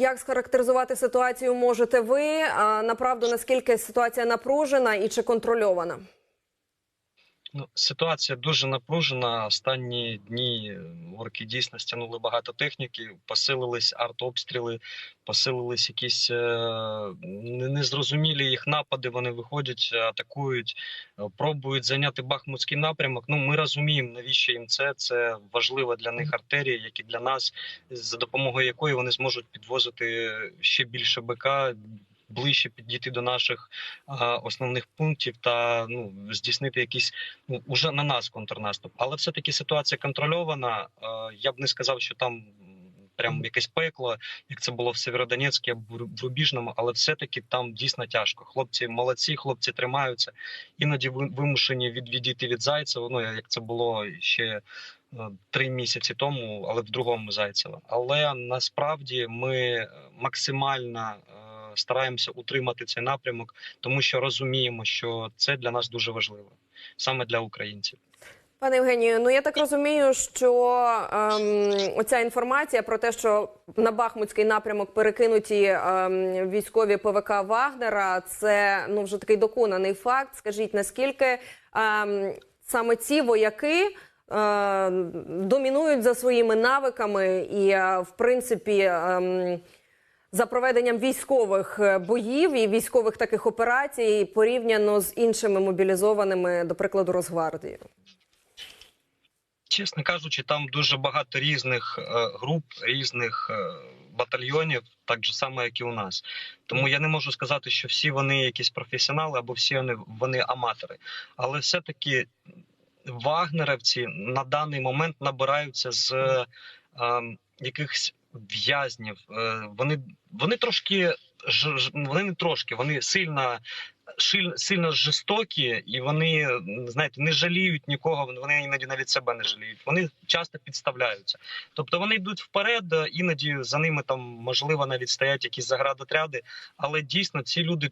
Як схарактеризувати ситуацію можете ви? Направду, наскільки ситуація напружена і чи контрольована? Ну, ситуація дуже напружена. Останні дні орки дійсно стягнули багато техніки, посилились артобстріли, посилились якісь е, незрозумілі їх напади. Вони виходять, атакують, е, пробують зайняти Бахмутський напрямок. Ну ми розуміємо, навіщо їм це. Це важлива для них артерія, як і для нас, за допомогою якої вони зможуть підвозити ще більше БК. Ближче підійти до наших а, основних пунктів та ну здійснити якісь ну, уже на нас контрнаступ. Але все-таки ситуація контрольована. Е, Я б не сказав, що там прям якесь пекло, як це було в Сєвєродонецьку або в Рубіжному, але все-таки там дійсно тяжко. Хлопці молодці, хлопці тримаються. Іноді вимушені від, відійти від Зайцева. Ну як це було ще. е, Три місяці тому, але в другому Зайцева. Але насправді ми е, максимально е, стараємося утримати цей напрямок, тому що розуміємо, що це для нас дуже важливо, саме для українців. Пане Євгенію, ну я так розумію, що ем, оця інформація про те, що на Бахмутський напрямок перекинуті ем, військові ПВК Вагнера, це ну вже такий доконаний факт. Скажіть, наскільки ем, саме ці вояки е, домінують за своїми навиками і, е, в принципі, ем, за проведенням військових е, боїв і військових таких операцій порівняно з іншими мобілізованими, до прикладу, Росгвардією? Чесно кажучи, там дуже багато різних е, груп, різних е, батальйонів, так же само, як і у нас. Тому я не можу сказати, що всі вони якісь професіонали або всі вони, вони аматори. Але все-таки вагнерівці на даний момент набираються з е, якихось в'язнів. Е, вони, вони трошки вони не трошки, вони сильно. Сильно жорстокі, і вони знаєте, не жаліють нікого. Вони іноді навіть себе не жаліють. Вони часто підставляються. Тобто вони йдуть вперед, е, іноді за ними там можливо навіть стоять якісь заградотряди, але дійсно ці люди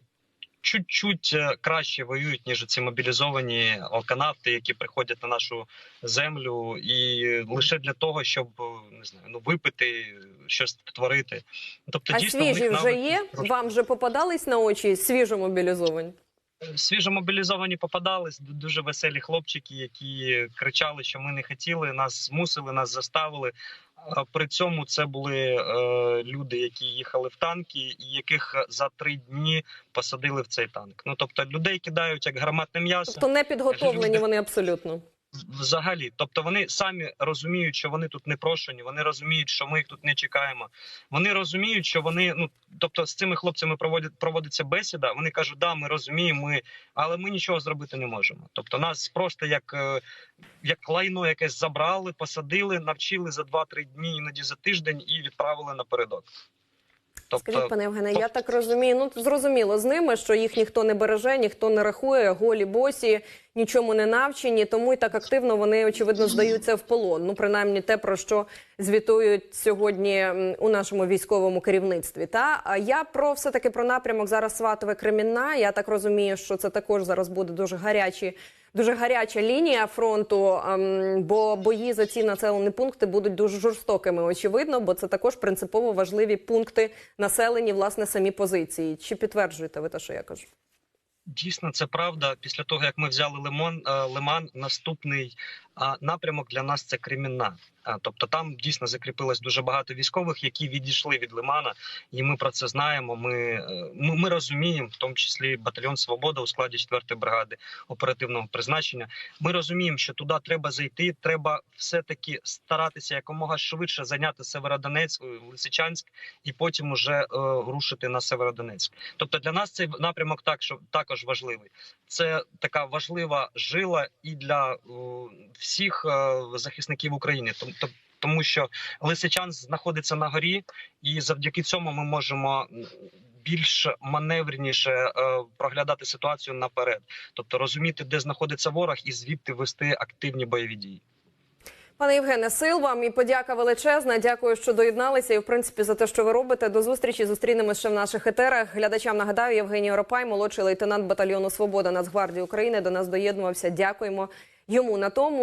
чуть-чуть е, краще воюють, ніж ці мобілізовані алканавти, які приходять на нашу землю, і лише для того, щоб е, не знаю, ну випити щось творити. Тобто, А дійсно свіжі вже навики є? Вам вже попадались на очі свіжо мобілізовані? свіжо мобілізовані попадались дуже веселі хлопчики, які кричали, що ми не хотіли, нас змусили, нас заставили. При цьому це були е, люди, які їхали в танки, і яких за три дні посадили в цей танк. Ну тобто людей кидають як гарматне м'ясо. Тобто не підготовлені Люди- вони абсолютно. Взагалі, тобто вони самі розуміють, що вони тут не прошені, вони розуміють, що ми їх тут не чекаємо. Вони розуміють, що вони ну тобто з цими хлопцями проводять проводиться бесіда. Вони кажуть, да, ми розуміємо, ми, але ми нічого зробити не можемо. Тобто, нас просто як, е, як лайно якесь забрали, посадили, навчили за 2-3 дні, іноді за тиждень, і відправили напередок. Тобто, Скажіть, пане Євгене, я так розумію. Ну зрозуміло з ними, що їх ніхто не береже, ніхто не рахує, голі босі, нічому не навчені, тому і так активно вони очевидно здаються в полон. Ну принаймні те, про що звітують сьогодні у нашому військовому керівництві. Та я про все таки про напрямок зараз Сватове Кремінна. Я так розумію, що це також зараз буде дуже гарячі. Дуже гаряча лінія фронту, ем, бо бої за ці населені пункти будуть дуже жорстокими, очевидно, бо це також принципово важливі пункти населені, власне, самі позиції. Чи підтверджуєте ви те, що я кажу? Дійсно, це правда. Після того як ми взяли лимон е, лиман, наступний напрямок для нас це Кремінна. Тобто там дійсно закріпилось дуже багато військових, які відійшли від лимана, і ми про це знаємо. Ми, е, ми, ми розуміємо, в тому числі батальйон Свобода у складі 4-ї бригади оперативного призначення. Ми розуміємо, що туди треба зайти. Треба все таки старатися якомога швидше зайняти Северодонецьк, е, Лисичанськ, і потім уже е, рушити на Северодонецьк. Тобто для нас цей напрямок так, що також важливий. Це така важлива жила і для е, всіх е, захисників України. Том- том- Тому що Лисичан знаходиться на горі, і завдяки цьому ми можемо більш маневреніше е, проглядати ситуацію наперед, тобто розуміти, де знаходиться ворог, і звідти вести активні бойові дії. Пане Євгене, сил вам і подяка величезна. Дякую, що доєдналися. І в принципі за те, що ви робите. До зустрічі зустрінемося ще в наших етерах. Глядачам нагадаю, Євгеній Оропай, молодший лейтенант батальйону Свобода Нацгвардії України, до нас доєднувався. Дякуємо йому на тому.